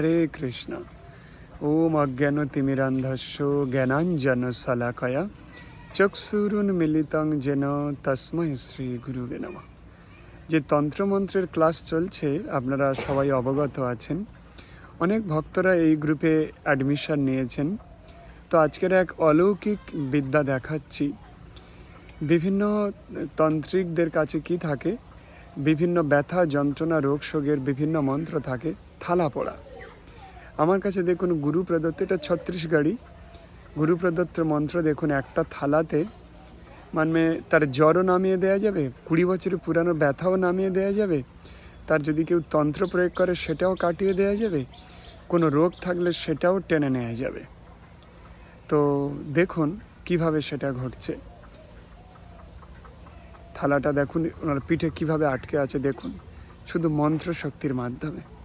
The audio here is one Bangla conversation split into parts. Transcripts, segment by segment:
হরে কৃষ্ণ। ওম অজ্ঞান তিমিরান্ধস্য জ্ঞানাঞ্জন শলাকয়া চক্ষুরুন মিলিতং যেন তস্মৈ শ্রী গুরুবে নম। যে তন্ত্রমন্ত্রের ক্লাস চলছে, আপনারা সবাই অবগত আছেন। অনেক ভক্তরা এই গ্রুপে অ্যাডমিশন নিয়েছেন। তো আজকের এক অলৌকিক বিদ্যা দেখাচ্ছি। বিভিন্ন তন্ত্রিকদের কাছে কি থাকে? বিভিন্ন ব্যথা, যন্ত্রণা, রোগ, শোকের বিভিন্ন মন্ত্র থাকে। থালা পড়া। আমার কাছে দেখুন, গুরু প্রদত্ত, এটা ছত্রিশগড়ি গুরু প্রদত্ত মন্ত্র দেখুন, একটা থালাতে মানে তার জ্বরও নামিয়ে দেওয়া যাবে, কুড়ি বছরের পুরানো ব্যথাও নামিয়ে দেওয়া যাবে, তার যদি কেউ তন্ত্র প্রয়োগ করে, সেটাও কাটিয়ে দেওয়া যাবে, কোনো রোগ থাকলে সেটাও টেনে নেওয়া যাবে। তো দেখুন, কীভাবে সেটা ঘটছে। থালাটা দেখুন, ওনার পিঠে কীভাবে আটকে আছে, দেখুন, শুধু মন্ত্র শক্তির মাধ্যমে।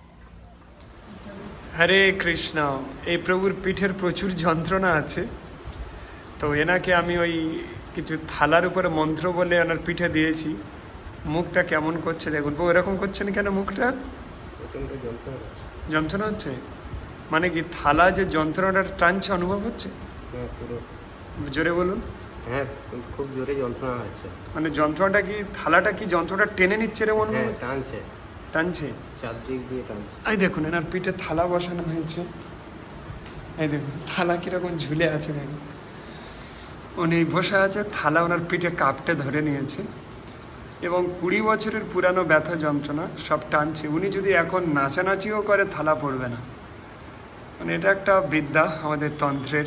হরে কৃষ্ণ এই প্রভুর পিঠের প্রচুর যন্ত্রণা আছে তো এনাকে আমি ওই কিছু থালার উপরে মন্ত্র বলে ওনার পিঠে দিয়েছি। মুখটা কেমন করছে দেখুন এরকম করছেন কেন মুখটা? যন্ত্রণা হচ্ছে। মানে কি থালা যে যন্ত্রণাটা টানছে অনুভব হচ্ছে? জোরে বলুন। হ্যাঁ খুব- জোরে যন্ত্রণা হচ্ছে। মানে যন্ত্রণাটা কি থালাটা কি যন্ত্রণাটা টেনে নিচ্ছে রে মনে হ্যাঁ হচ্ছে? টানছে। টানছে? চারদিক দিয়ে টানছে। এই দেখুন এনার পিঠে থালা বসানো হয়েছে। এই দেখুন থালা কীরকম ঝুলে আছে দেখুন। উনি বসে আছে থালা ওনার পিঠে কাপটে ধরে নিয়েছে। এবং কুড়ি বছরের পুরানো ব্যথা যন্ত্রণা সব টানছে। উনি যদি এখন নাচানাচিও করে থালা পড়বে না। মানে এটা একটা বিদ্যা আমাদের তন্ত্রের।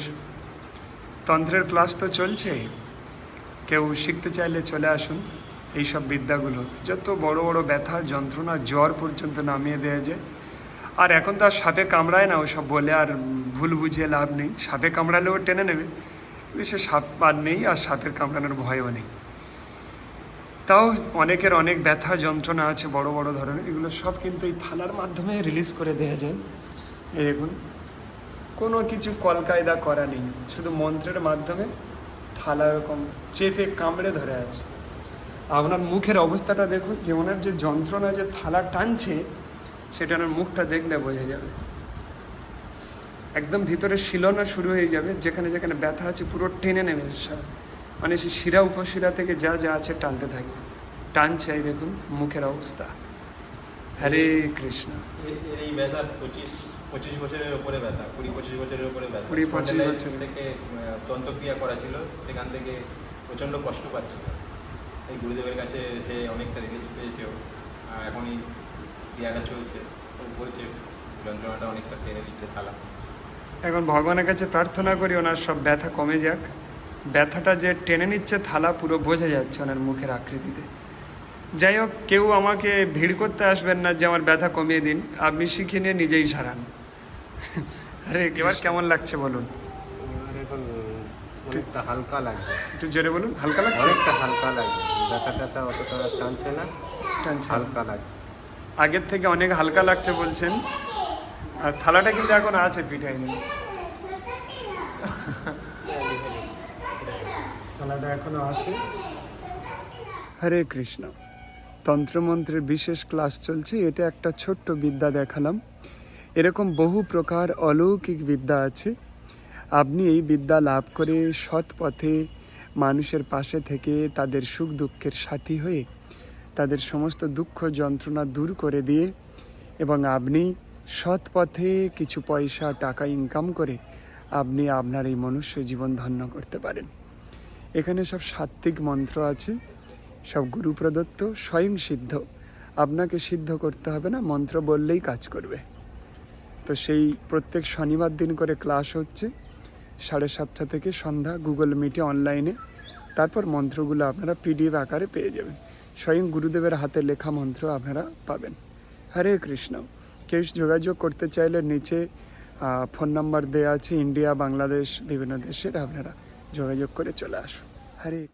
তন্ত্রের ক্লাস তো চলছেই কেউ শিখতে চাইলে চলে আসুন। এইসব বিদ্যাগুলো, যত বড় বড় ব্যথা যন্ত্রণা, জ্বর পর্যন্ত নামিয়ে দেওয়া যায়। আর এখন তো আর সাপে কামড়ায় না, ওসব বলে আর ভুল বুঝিয়ে লাভ নেই। সাপে কামড়ালেও টেনে নেবে। কিন্তু সে সাপ আর নেই, আর সাপের কামড়ানোর ভয়ও নেই। তাও অনেকের অনেক ব্যথা যন্ত্রণা আছে, বড় বড় ধরনের। এগুলো সব কিন্তু এই থালার মাধ্যমে রিলিজ করে দেওয়া যায়। এই দেখুন, কোনো কিছু কলকায়দা করা নেই। শুধু মন্ত্রের মাধ্যমে থালা এরকম চেপে কামড়ে ধরে আছে। আপনার মুখের অবস্থাটা দেখুন যে ওনার যে যন্ত্রণা যে থালা টানছে সেটা ওনার মুখটা দেখলে বোঝা যাবে। একদম ভিতরে শিলনা শুরু হয়ে যাবে যেখানে যেখানে ব্যথা আছে পুরো টেনে নেবে সব। মানে সে শিরা উপশিরা থেকে যা যা আছে টানতে থাকবে। টানছে এই দেখুন মুখের অবস্থা। হরে কৃষ্ণ। এই ব্যথা পঁচিশ পঁচিশ বছরের উপরে ব্যথা কুড়ি পঁচিশ বছরের উপরে ব্যথা। কুড়ি, পঁচিশ বছর। থেকে আহ, দন্তক্রিয়া করা ছিল সেখান থেকে প্রচণ্ড কষ্ট পাচ্ছিল। এই গুরুদেবের কাছে সে অনেকটা রিলিজ পেয়েছে ও। আর এখন এই ক্রিয়াটা চলছে, ও বলছে, যন্ত্রণাটা অনেকটা টেনে দিচ্ছে থালা। এখন ভগবানের কাছে প্রার্থনা করি ওনার সব ব্যথা কমে যাক। ব্যথাটা যে টেনে নিচ্ছে থালা পুরো বোঝা যাচ্ছে ওনার মুখের আকৃতিতে। যাই হোক, কেউ আমাকে ভিড় করতে আসবেন না যে আমার ব্যথা কমিয়ে দিন। আপনি শিখে নিয়ে নিজেই সারান। আরে, এবার কেমন লাগছে বলুন? অনেকটা হালকা লাগছে একটু জোরে বলুন হালকা লাগছে? অনেকটা হালকা লাগছে ব্যথা ট্যাথা অতটা টানছে না টানছে। হালকা লাগছে। আগের থেকে অনেক হালকা লাগছে বলছেন। আর থালাটা কিন্তু এখন আছে পিঠাই নেই। থালাটা এখনও আছে। হরে কৃষ্ণ। তন্ত্রমন্ত্রের বিশেষ ক্লাস চলছে। এটা একটা ছোট্ট বিদ্যা দেখালাম। এরকম বহু প্রকার অলৌকিক বিদ্যা আছে। আপনি এই বিদ্যা লাভ করে সৎ পথে মানুষের পাশে থেকে তাদের সুখ দুঃখের সাথী হয়ে তাদের সমস্ত দুঃখ যন্ত্রণা দূর করে দিয়ে এবং আপনি সৎ পথে কিছু পয়সা, টাকা ইনকাম করে আপনি আপনার এই মনুষ্য জীবন ধন্য করতে পারেন। এখানে সব সাত্ত্বিক মন্ত্র আছে, সব গুরু প্রদত্ত স্বয়ং সিদ্ধ। আপনাকে সিদ্ধ করতে হবে না, মন্ত্র বললেই কাজ করবে। তো সেই প্রত্যেক শনিবার দিন করে ক্লাস হচ্ছে। সাড়ে সাতটা থেকে সন্ধ্যা গুগল মিটে অনলাইনে। তারপর মন্ত্রগুলো আপনারা পিডিএফ আকারে পেয়ে যাবেন। স্বয়ং গুরুদেবের হাতে লেখা মন্ত্র আপনারা পাবেন। হরে কৃষ্ণ। কেউ যোগাযোগ করতে চাইলে নিচে ফোন নাম্বার দেওয়া আছে। ইন্ডিয়া, বাংলাদেশ, বিভিন্ন দেশের আপনারা যোগাযোগ করে চলে আসুন। হরে।